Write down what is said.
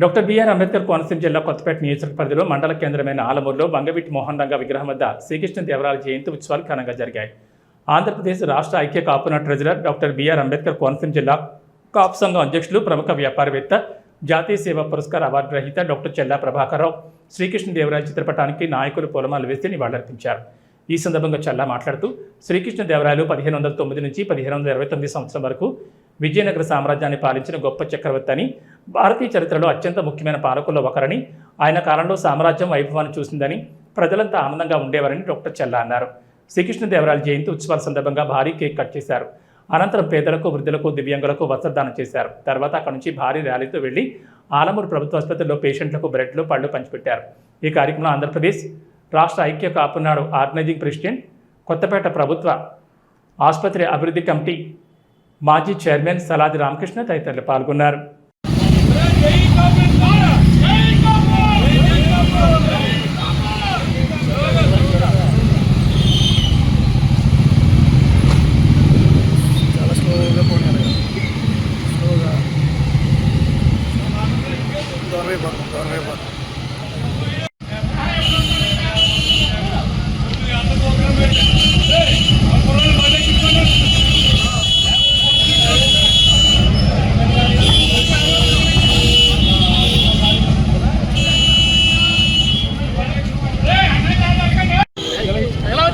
Doctor BR Ambedkar Konaseema జిల్లా కొత్తపేట నియోజకవర్గ పరిధిలో మండల కేంద్రమైన ఆలమూరులో బంగవీటి మోహన్ రంగ విగ్రహం వద్ద శ్రీకృష్ణ దేవరాల జయంతి ఉత్సవాలు ఘనంగా జరిగాయి. ఆంధ్రప్రదేశ్ రాష్ట్ర ఐక్య కాపున treasurer doctor BR Ambedkar Konaseema జిల్లా కాపు సంఘం అధ్యక్షులు ప్రముఖ వ్యాపారవేత్త జాతీయ సేవా పురస్కార్ అవార్డు రహిత డాక్టర్ చెల్లా ప్రభాకరరావు శ్రీకృష్ణ దేవరాయ చిత్రపటానికి నాయకులు పూలమాలు వేసి నివాళులర్పించారు. ఈ సందర్భంగా చల్లా మాట్లాడుతూ శ్రీకృష్ణ దేవరాయలు పదిహేను వందల తొమ్మిది నుంచి పదిహేను వందల ఇరవై తొమ్మిది సంవత్సరం వరకు విజయనగర సామ్రాజ్యాన్ని పాలించిన గొప్ప చక్రవర్తి అని భారతీయ చరిత్రలో అత్యంత ముఖ్యమైన పాలకుల్లో ఒకరని ఆయన కాలంలో సామ్రాజ్యం వైభవాన్ని చూసిందని ప్రజలంతా ఆనందంగా ఉండేవారని డాక్టర్ చెల్లా అన్నారు. శ్రీకృష్ణదేవరాయల జయంతి ఉత్సవాల సందర్భంగా భారీ కేక్ కట్ చేశారు. అనంతరం పేదలకు వృద్ధులకు దివ్యాంగులకు వస్త్రదానం చేశారు. తర్వాత అక్కడి నుంచి భారీ ర్యాలీతో వెళ్ళి ఆలమూరు ప్రభుత్వ ఆసుపత్రిలో పేషెంట్లకు బ్రెడ్లు పళ్ళు పంచిపెట్టారు. ఈ కార్యక్రమంలో ఆంధ్రప్రదేశ్ రాష్ట్ర ఐక్య కాపునాడు ఆర్గనైజింగ్ ప్రెసిడెంట్ కొత్తపేట ప్రభుత్వ ఆసుపత్రి అభివృద్ధి కమిటీ మాజీ చైర్మన్ సలాది రామకృష్ణ తదితరులు పాల్గొన్నారు. చాలా స్లోగా పోనీ స్లోగా.